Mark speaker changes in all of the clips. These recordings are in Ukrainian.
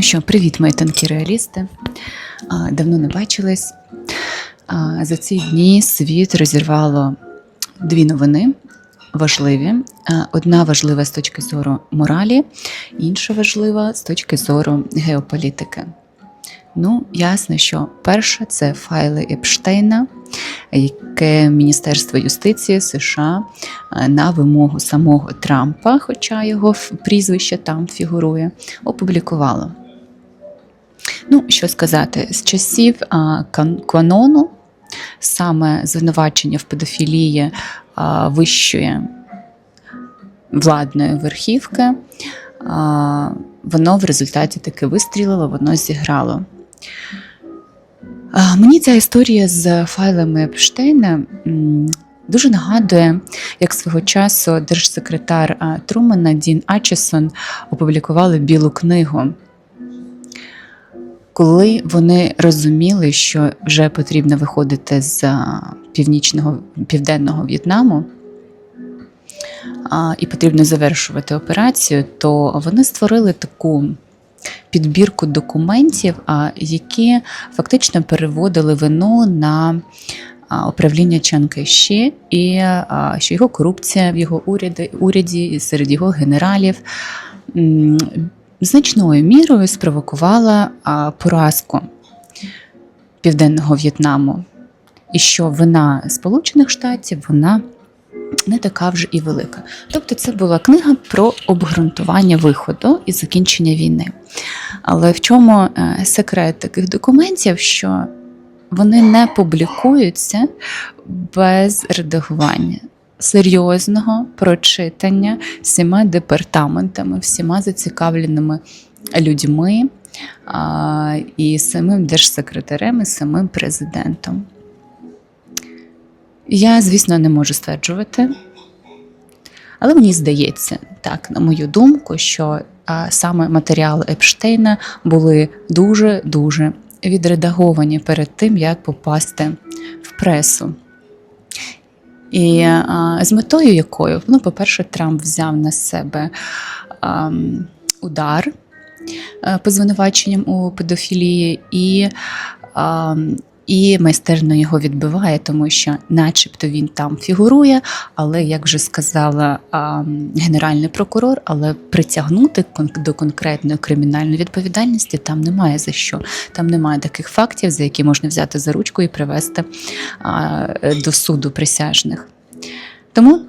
Speaker 1: Ну що, привіт, мої тонкі реалісти. Давно не бачились. За ці дні світ розірвало дві новини важливі. Одна важлива з точки зору моралі, інша важлива з точки зору геополітики. Ну, ясно, що перше це файли Епштейна, яке Міністерство юстиції США на вимогу самого Трампа, хоча його прізвище там фігурує, опублікувало. Ну, що сказати, з часів канону саме звинувачення в педофілії вищої владної верхівки, воно в результаті таки вистрілило, воно зіграло. Мені ця історія з файлами Епштейна дуже нагадує, як свого часу держсекретар Трумана Дін Ачесон опублікували білу книгу. Коли вони розуміли, що вже потрібно виходити з північного південного В'єтнаму і потрібно завершувати операцію, то вони створили таку підбірку документів, які фактично переводили вину на управління Чанки Ші і що його корупція в його уряді, уряді серед його генералів значною мірою спровокувала поразку Південного В'єтнаму. І що вина Сполучених Штатів вона не така вже і велика. Тобто, це була книга про обґрунтування виходу і закінчення війни. Але в чому е, секрет таких документів, що вони не публікуються без редагування. Серйозного прочитання всіма департаментами, всіма зацікавленими людьми і самим держсекретарем, і самим президентом. Я, звісно, не можу стверджувати, але мені здається, так, на мою думку, що саме матеріали Епштейна були дуже-дуже відредаговані перед тим, як попасти в пресу. І а, з метою якою, ну, по-перше, Трамп взяв на себе а, удар а, по звинуваченням у педофілії, і, а, і майстерно його відбиває, тому що, начебто, він там фігурує, але, як вже сказала генеральний прокурор, але притягнути до конкретної кримінальної відповідальності там немає за що. Там немає таких фактів, за які можна взяти за ручку і привести а, до суду присяжних. Тому,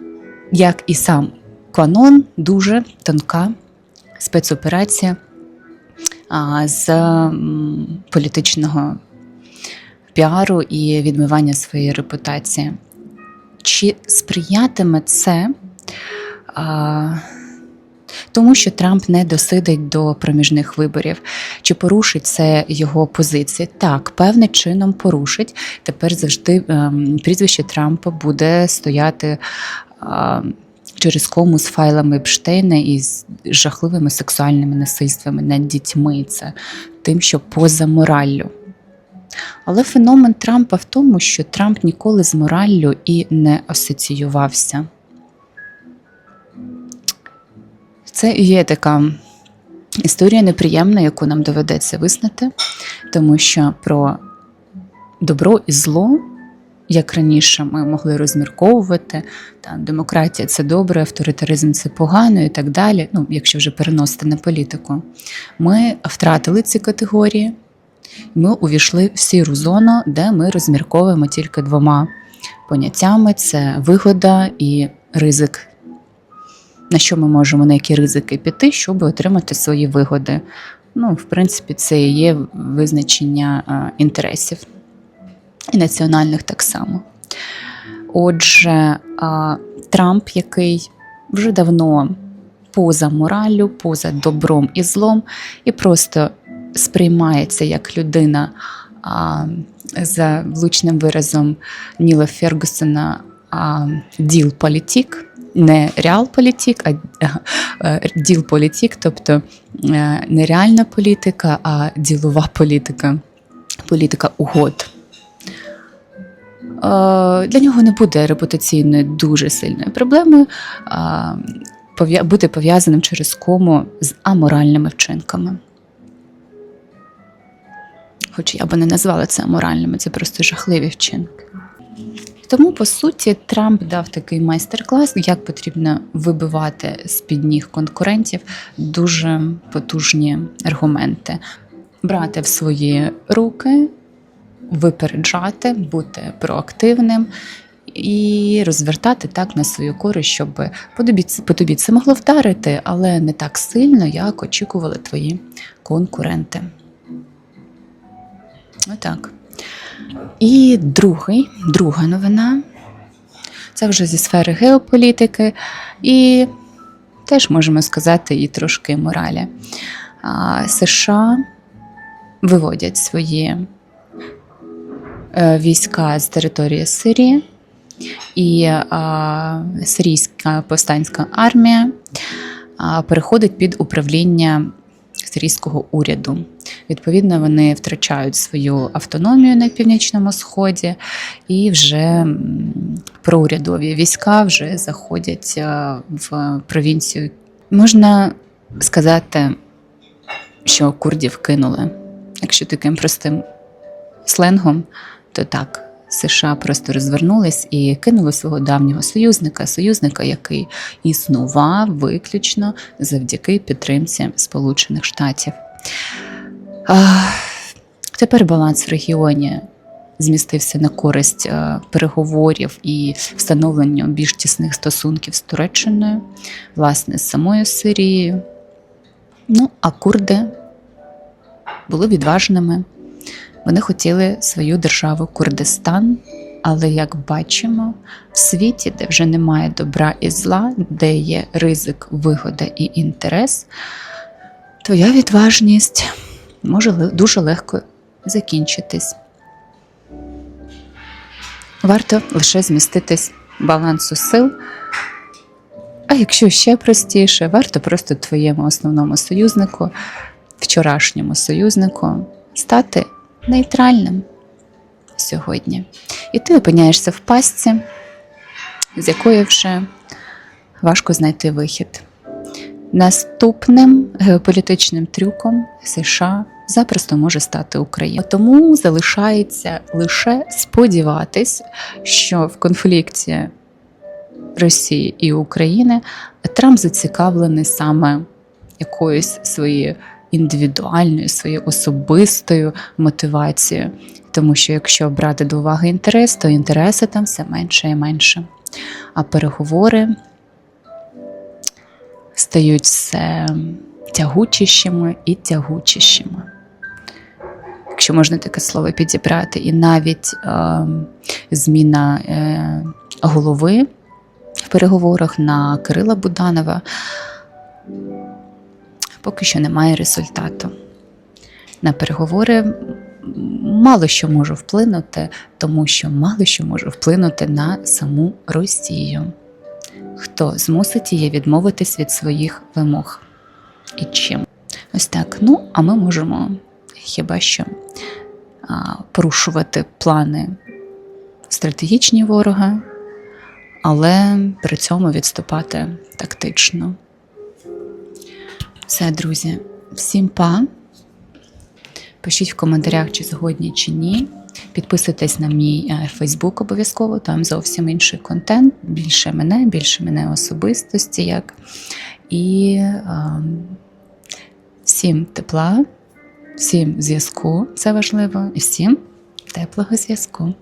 Speaker 1: як і сам Кванон, дуже тонка спецоперація з політичного піару і відмивання своєї репутації. Чи сприятиме це? А, тому що Трамп не досидить до проміжних виборів. Чи порушить це його позиції? Так, певним чином порушить. Тепер завжди ем, прізвище Трампа буде стояти а, через кому з файлами Епштейна і з жахливими сексуальними насильствами над дітьми. Це тим, що поза мораллю. Але феномен Трампа в тому, що Трамп ніколи з мораллю і не асоціювався. Це є така історія неприємна, яку нам доведеться визнати, тому що про добро і зло, як раніше ми могли розмірковувати, там, демократія це добре, авторитаризм це погано і так далі. Ну, якщо вже переносити на політику, ми втратили ці категорії. Ми увійшли в сіру зону, де ми розмірковуємо тільки двома поняттями: це вигода і ризик на що ми можемо, на які ризики піти, щоб отримати свої вигоди. Ну, в принципі, це і є визначення а, інтересів і національних так само. Отже, Трамп, який вже давно поза мораллю, поза добром і злом, і просто сприймається як людина а, за влучним виразом Ніла Фергюсона а, діл політік не реал-політик, а діл-політик, тобто е, не реальна політика, а ділова політика, політика угод. Е, Для нього не буде репутаційною дуже сильною проблемою а, бути пов'язаним через кому з аморальними вчинками. Хоч я би не назвала це аморальними, це просто жахливі вчинки. Тому, по суті, Трамп дав такий майстер-клас, як потрібно вибивати з-під ніг конкурентів дуже потужні аргументи, брати в свої руки, випереджати, бути проактивним і розвертати так на свою користь, щоб по тобі це могло вдарити, але не так сильно, як очікували твої конкуренти. Отак. І другий, друга новина це вже зі сфери геополітики, і теж можемо сказати і трошки моралі. США виводять свої е, війська з території Сирії, і а, сирійська повстанська армія переходить під управління сирійського уряду. Відповідно, вони втрачають свою автономію на північному сході, і вже проурядові війська вже заходять е, в провінцію. Можна сказати, що курдів кинули. Якщо таким простим сленгом, то так. США просто розвернулись і кинули свого давнього союзника, союзника, який існував виключно завдяки підтримці Сполучених Штатів. Тепер баланс в регіоні змістився на користь переговорів і встановлення більш тісних стосунків з Туреччиною, власне, з самою Сирією. Ну, а курди були відважними. Вони хотіли свою державу Курдистан, але як бачимо, в світі, де вже немає добра і зла, де є ризик, вигода і інтерес, твоя відважність може дуже легко закінчитись. Варто лише зміститись балансу сил. А якщо ще простіше, варто просто твоєму основному союзнику, вчорашньому союзнику, стати нейтральним сьогодні. І ти опиняєшся в пастці, з якої вже важко знайти вихід. Наступним геополітичним трюком США запросто може стати Україна. Тому залишається лише сподіватись, що в конфлікті Росії і України Трамп зацікавлений саме якоюсь своєю індивідуальною, своєю особистою мотивацією. Тому що якщо брати до уваги інтерес, то інтереси там все менше і менше. А переговори стають все тягучішими і тягучішими. Якщо можна таке слово підібрати, і навіть е, зміна е, голови в переговорах на Кирила Буданова поки що немає результату. На переговори мало що може вплинути, тому що мало що може вплинути на саму Росію. Хто змусить її відмовитись від своїх вимог? І чим? Ось так. Ну, а ми можемо хіба що а, порушувати плани стратегічні ворога, але при цьому відступати тактично. Все, друзі, всім па. Пишіть в коментарях, чи згодні, чи ні. Підписуйтесь на мій Фейсбук обов'язково, там зовсім інший контент, більше мене, більше мене особистості. як. І е, всім тепла, всім зв'язку, це важливо, і всім теплого зв'язку.